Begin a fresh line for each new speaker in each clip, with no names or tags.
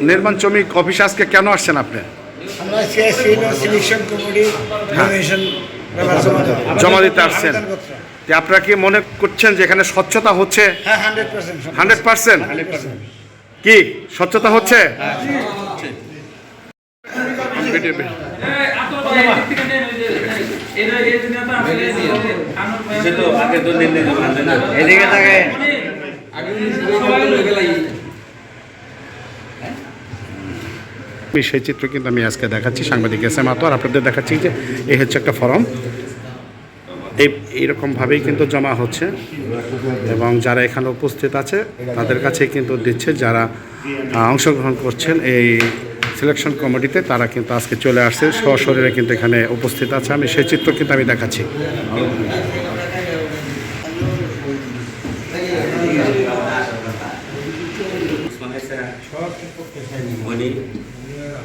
নির্মাণ শ্রমিক অফিস আজকে কেন আসছেন আপনি?
আমরা সিএসসি সিলেকশন কমিটি নমিনেশন
জমা দিতে। আসছেন। যে আপনারা কি মনে করছেন যে এখানে স্বচ্ছতা হচ্ছে?
হ্যাঁ হান্ড্রেড পার্সেন্ট
কি স্বচ্ছতা হচ্ছে? Video- video.
এদিকে থাকে
আমি সেই চিত্র কিন্তু আমি আজকে দেখাচ্ছি, সাংবাদিক এস এম আতোয়ার আপনাদের দেখাচ্ছি যে এই হচ্ছে একটা ফর্ম। এই এইরকমভাবেই কিন্তু জমা হচ্ছে এবং যারা এখানে উপস্থিত আছে, তাদের কাছে কিন্তু দিচ্ছে, যারা অংশগ্রহণ করছেন এই সিলেকশন কমিটিতে তারা কিন্তু আজকে চলে আসছে, সশরীরে কিন্তু এখানে উপস্থিত আছে। আমি সেই চিত্র কিন্তু আমি দেখাচ্ছি।
মনি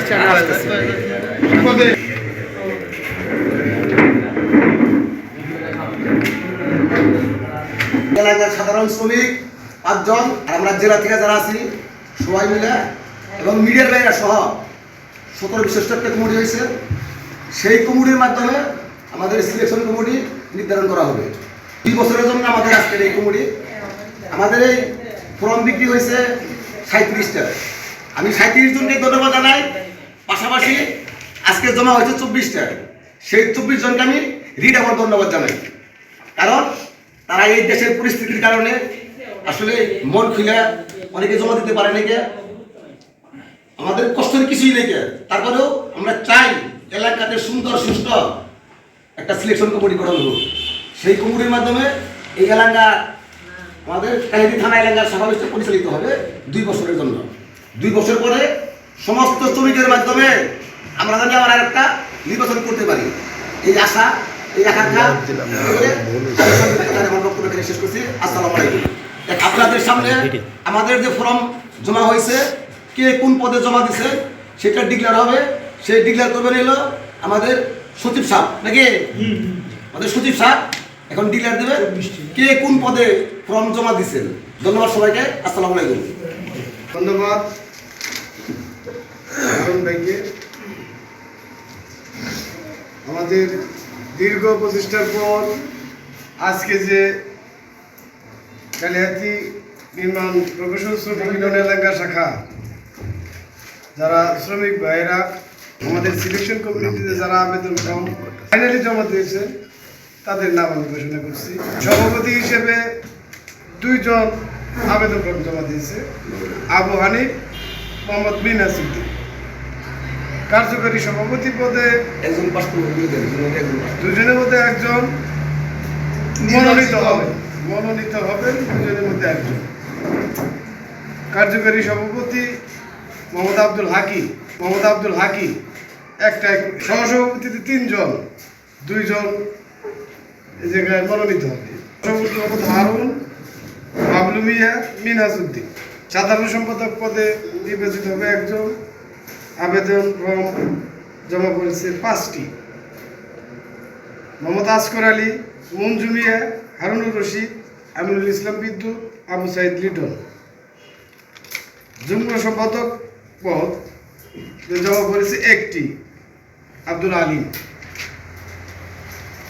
আসছে, আমি আসতেছি।
সাধারণ শ্রমিক, পাঁচজন আমরা জেলা থেকে যারা আছি, সবাই মিলে, এবং মিডিয়ার বাইরা সহ সতেরো বিশিষ্ট একটা কমিটি হয়েছে। সেই কমিটির মাধ্যমে আমাদের সিলেকশন কমিটি নির্ধারণ করা হবে। দুই বছরের জন্য আমাদের আজকের এই কমিটি। আমাদের এই ফর্ম বিক্রি হয়েছে সাঁত্রিশটা আমি সাঁত্রিশ জনকে ধন্যবাদ জানাই। পাশাপাশি আজকে জমা হয়েছে চব্বিশটা। সেই চব্বিশ জনকে আমি রিড আমার ধন্যবাদ জানাই। কারণ তারা এই দেশের পরিস্থিতির কারণে আসলে মন খুলে অনেকে জমা দিতে পারে নাকি আমাদের কষ্টের কিছুই নেই। তারপরেও আমরা চাই এলাকাতে সুন্দর, সুস্থ একটা সিলেকশন কমিটি গঠন হোক। সেই কমিটির মাধ্যমে এই এলাকা, আমাদের কাহিনী থানা এলাকার সমাবেশটা পরিচালিত হবে দুই বছরের জন্য। দুই বছর পরে সমস্ত শ্রমিকের মাধ্যমে আমরা জানি আমার একটা নির্বাচন করতে পারি। এই আশা, এই আকাঙ্ক্ষা শেষ করছি। আসসালামু আলাইকুম। আপনাদের সামনে আমাদের যে ফর্ম জমা হয়েছে, কে কোন পদে জমা দিছে, সেটা ডিক্লেয়ার হবে। সেই ডিক্লেয়ার করবেন এলো আমাদের সচিব সাহেব, নাকি? আমাদের সচিব সাহেব এখন ডিক্লেয়ার দেবে কে কোন পদে ফর্ম জমা দিচ্ছেন ধন্যবাদ সবাইকে। আসসালামু আলাইকুম।
ধন্যবাদ। হারুন ভাইকে আমাদের দীর্ঘ প্রচেষ্টার পর আজকে যে কালিহাতি নির্মাণ প্রকৌশল শ্রমিক ইউনিয়ন এলাকা শাখা, যারা শ্রমিক ভাইয়েরা আমাদের সিলেকশন কমিটিতে যারা আবেদন ফর্ম ফাইনালি জমা দিয়েছে, তাদের নাম আমি ঘোষণা করছি। সভাপতি হিসেবে দুইজন আবেদন ফর্ম জমা দিয়েছে, আবু হানিফ, মোহাম্মদ মিনা সিদ্দিক। কার্যকারী সভাপতি পদে
একজন পাস
দুজনের মধ্যে একজন মনোনীত হবে মনোনীত হবেন দুজনের মধ্যে একজন। কার্যকারী সভাপতি মোহাম্মদ আব্দুল হাকি মোহাম্মদ আব্দুল হাকি একটা এক- সহসভাপতিতে তিনজন দুইজন এই জায়গায় মনোনীত হবে সভাপতি মোহাম্মদ হারুন বাবলু মিয়া মিনহাজউদ্দিন সাধারণ সম্পাদক পদে নির্বাচিত হবে একজন। আবেদন ফর্ম জমা করেছে পাঁচটি। মোহাম্মদ আসকর আলী মঞ্জু মিয়া হারুনুর রশিদ আমিনুল ইসলাম বিদ্যুৎ আবু সাইদ লিটন। যুগ্ম সম্পাদক পদ জমা করেছে একটি আব্দুল আলিম।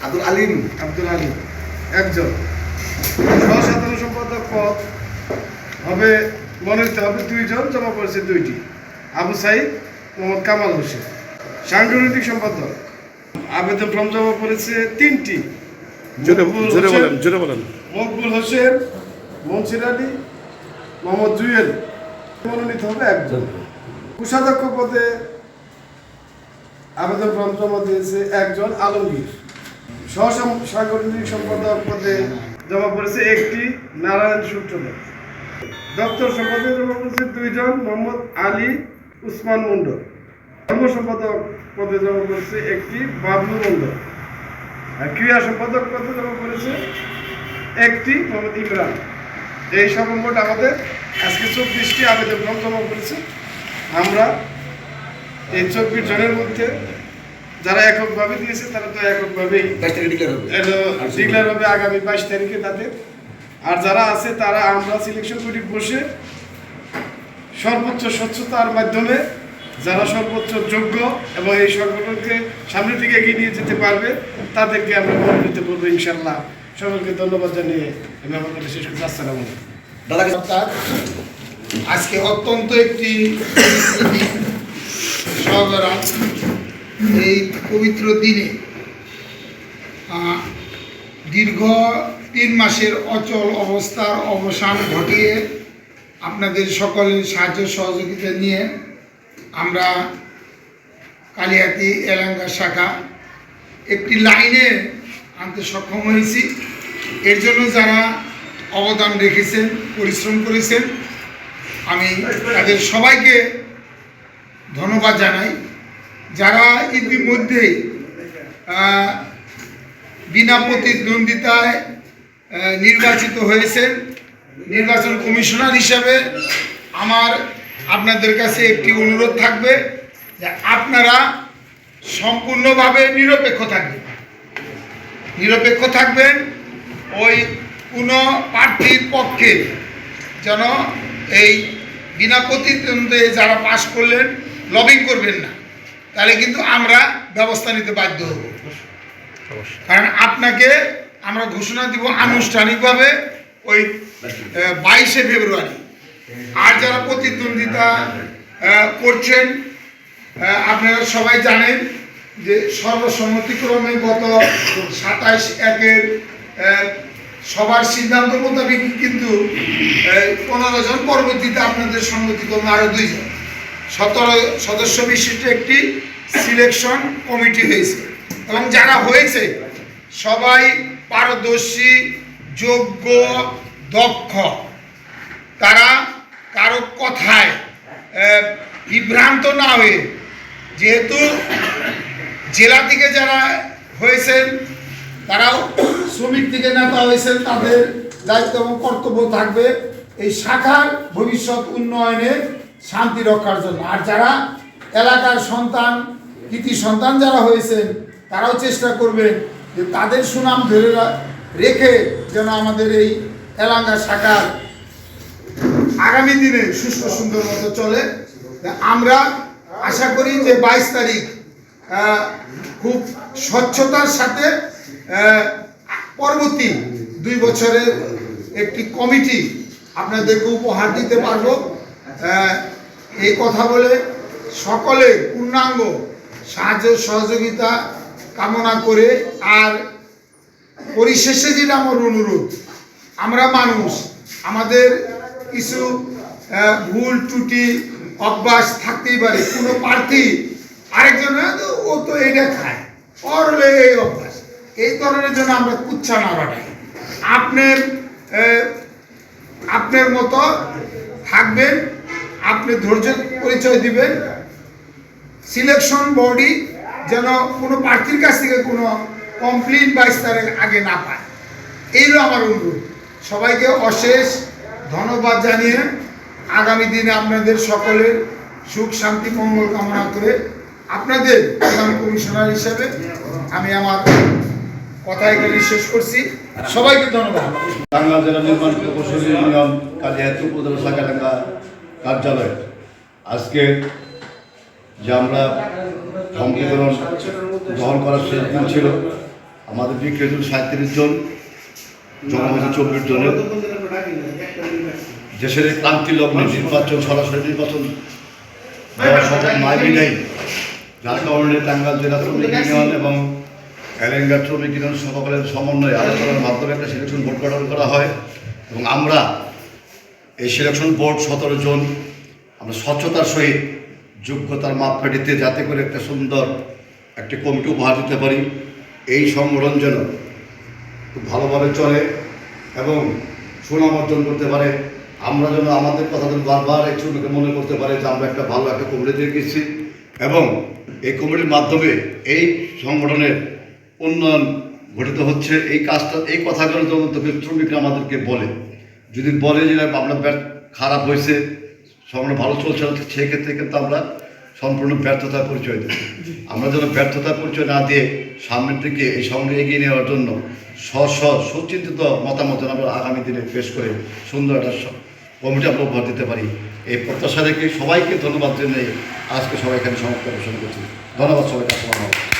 আব্দুল আলিম?
আব্দুল আলিম একজন। সহসাধারণ সম্পাদক পদ হবে মনোনীত হবে দুইজন জমা করেছে দুইটি। আবু সাইদ মোহাম্মদ কামাল হোসেন সাংগঠনিক সম্পাদক। আবেদন ফর্ম জমা করেছে তিনটি মকবুল হোসেন, মনসির আলী মোহাম্মদ জুয়েল। মনোনীত হবে একজন। কোষাধ্যক্ষ পদে আবেদন ফর্ম জমা দিয়েছে একজন আলমগীর। সহ সাংগঠনিক সম্পাদক পদে জমা পড়েছে একটি নারায়ণ সূত্রধর দপ্তর সম্পাদক জমা করেছে দুইজন মোহাম্মদ আলী উসমান মন্ডল ধর্ম সম্পাদক পদে জমা করেছে একটি বাবলু মন্ডল আর ক্রিয়া সম্পাদক পদে জমা করেছে একটি মোহাম্মদ ইমরান এই সর্বমোট আমাদের আজকে চব্বিশটি আবেদন ফর্ম জমা করেছে। আমরা এই চব্বিশ জনের মধ্যে যারা এককভাবে দিয়েছে তারা তো এককভাবেই
ডিক্লেয়ার হবে।
আগামী বাইশ তারিখে তাদের। আর যারা আছে তারা আমরা সিলেকশন কমিটি বসে সর্বোচ্চ স্বচ্ছতার মাধ্যমে যারা সর্বোচ্চ যোগ্য এবং এই সংগঠনকে সামনের দিকে এগিয়ে নিয়ে যেতে পারবে তাদেরকে আমরা মনোনীত করব ইনশাল্লাহ সকলকে ধন্যবাদ জানিয়ে আমি আমার কথা শেষ করছি। আসসালামু
দাদা
আজকে অত্যন্ত একটি এই পবিত্র দিনে দীর্ঘ তিন মাসের অচল অবস্থার অবসান ঘটিয়ে আপনাদের সকলের সাহায্য সহযোগিতা নিয়ে আমরা কালিয়াতি এলাঙ্গা শাখা একটি লাইনে আনতে সক্ষম হয়েছি। এর জন্য যারা অবদান রেখেছেন পরিশ্রম করেছেন আমি তাদের সবাইকে ধন্যবাদ জানাই। যারা ইতিমধ্যেই আহ, বিনা প্রতিদ্বন্দ্বিতায় নির্বাচিত হয়েছেন নির্বাচন কমিশনার হিসাবে আমার আপনাদের কাছে একটি অনুরোধ থাকবে যে আপনারা সম্পূর্ণভাবে নিরপেক্ষ থাকবেন। নিরপেক্ষ থাকবেন ওই কোনো প্রার্থীর পক্ষে যেন এই বিনা প্রতিদ্বন্দ্বে যারা পাশ করলেন লবিং করবেন না। তাহলে কিন্তু আমরা ব্যবস্থা নিতে বাধ্য হব। কারণ আপনাকে আমরা ঘোষণা দিব আনুষ্ঠানিকভাবে ওই বাইশে ফেব্রুয়ারি। আর যারা প্রতিদ্বন্দ্বিতা করছেন আপনারা সবাই জানেন যে সর্বসম্মতিক্রমে গত সাতাইশ একের সবার সিদ্ধান্ত মোতাবেক কিন্তু পনেরো জন পরবর্তীতে আপনাদের সম্মতিক্রমে আরও দুইজন। সতেরো সদস্য বিশিষ্ট একটি সিলেকশন কমিটি হয়েছে। এবং যারা হয়েছে, সবাই পারদর্শী যোগ্য, দক্ষ। তারা কারও কথায় বিভ্রান্ত না হয়ে, যেহেতু জেলা থেকে যারা হয়েছেন, তারাও শ্রমিক থেকে নেতা হয়েছেন, তাদের দায়িত্ব এবং কর্তব্য থাকবে এই শাখার ভবিষ্যৎ উন্নয়নে শান্তি রক্ষার জন্য। আর যারা এলাকার সন্তান, কৃতি সন্তান যারা হয়েছেন, তারাও চেষ্টা করবেন যে তাদের সুনাম ধরে রেখে যেন আমাদের এই এলাকা শাখার আগামী দিনে সুস্থ সুন্দর মতো চলে। আমরা আশা করি যে বাইশ তারিখ খুব স্বচ্ছতার সাথে পরবর্তী দুই বছরের একটি কমিটি আপনাদেরকে উপহার দিতে পারব। এই কথা বলে সকলে পূর্ণাঙ্গ সাহায্য সহযোগিতা কামনা করে আর পরিশেষে যেটা আমার অনুরোধ আমরা মানুষ আমাদের কিছু ভুল ত্রুটি অভ্যাস থাকতেই পারে কোনো প্রার্থী আরেকজন "হ্যাঁ, ও তো এটা খায়। ওর এই অভ্যাস। এই ধরনের জন্য আমরা কুচ্ছা না বাটাই আপনার আপনার মতো থাকবেন আপনি ধৈর্য পরিচয় দিবেন। সিলেকশন বডি যেন কোনো প্রার্থীর কাছ থেকে কোনো কমপ্লেন বাইশ তারিখ আগে না পায়। এই হলো আমার অনুরোধ। সবাইকে অশেষ ধন্যবাদ জানিয়ে আগামী দিনে আপনাদের সকলের সুখ, শান্তি, মঙ্গল কামনা করে আপনাদের প্রধান কমিশনার হিসেবে আমি আমার কথা এখানে শেষ করছি। সবাইকে ধন্যবাদ।
বাংলা জেলা নির্মাণ প্রকৌশলী ইউনিয়ন কালিয়াতি উপজেলা শাখাডাঙ্গা কার্যালয়। আজকে যে আমরা সম্পূরণ গ্রহণ করার শেষ দিন ছিল আমাদের বিক্রিত সাঁত্রিশ জন চব্বিশ জনের দেশের ক্রান্তি লগ্নে নির্বাচন, সরাসরি নির্বাচন সম্ভব নেই। যার কারণে টাঙ্গাইল জেলা শ্রমিক ইউনিয়ন এবং এলেঙ্গা শ্রমিক ইউনিয়ন সকলের সমন্বয়ে আলোচনার মাধ্যমে একটা সিলেকশন বোর্ড গঠন করা হয় এবং আমরা এই সিলেকশন বোর্ড সতেরো জন, আমরা স্বচ্ছতার সহিত যোগ্যতার মাপকাঠিতে যাতে করে একটা সুন্দর একটি কমিটি উপহার দিতে পারি। এই সংগঠন যেন খুব ভালোভাবে চলে এবং সুনাম অর্জন করতে পারে। আমরা যেন আমাদের কথা যেন বারবার শ্রমিককে মনে করতে পারে যে আমরা একটা ভালো একটা কমিটি গেছি এবং এই কমিটির মাধ্যমে এই সংগঠনের উন্নয়ন ঘটিত হচ্ছে। এই কাজটা, এই কথাগুলো তবে শ্রমিকরা আমাদেরকে বলে। যদি বলে যে আমরা খারাপ হয়েছে, সংগঠন ভালো চলছে সেক্ষেত্রে কিন্তু আমরা সম্পূর্ণ ব্যর্থতার পরিচয় দেব আমরা যেন ব্যর্থতার পরিচয় না দিয়ে সামনের দিকে এই সঙ্গে এগিয়ে নেওয়ার জন্য স্ব স্ব সুচিন্তিত মতামত যেন আমরা আগামী দিনে পেশ করে সুন্দর একটা স- কমিটি আমরা উপহার দিতে পারি। এই প্রত্যাশা রেখে সবাইকে ধন্যবাদ জানিয়ে আজকে সবাই এখানে সমাপ্ত ঘোষণা করছি। ধন্যবাদ সবাইকে, আসসালামু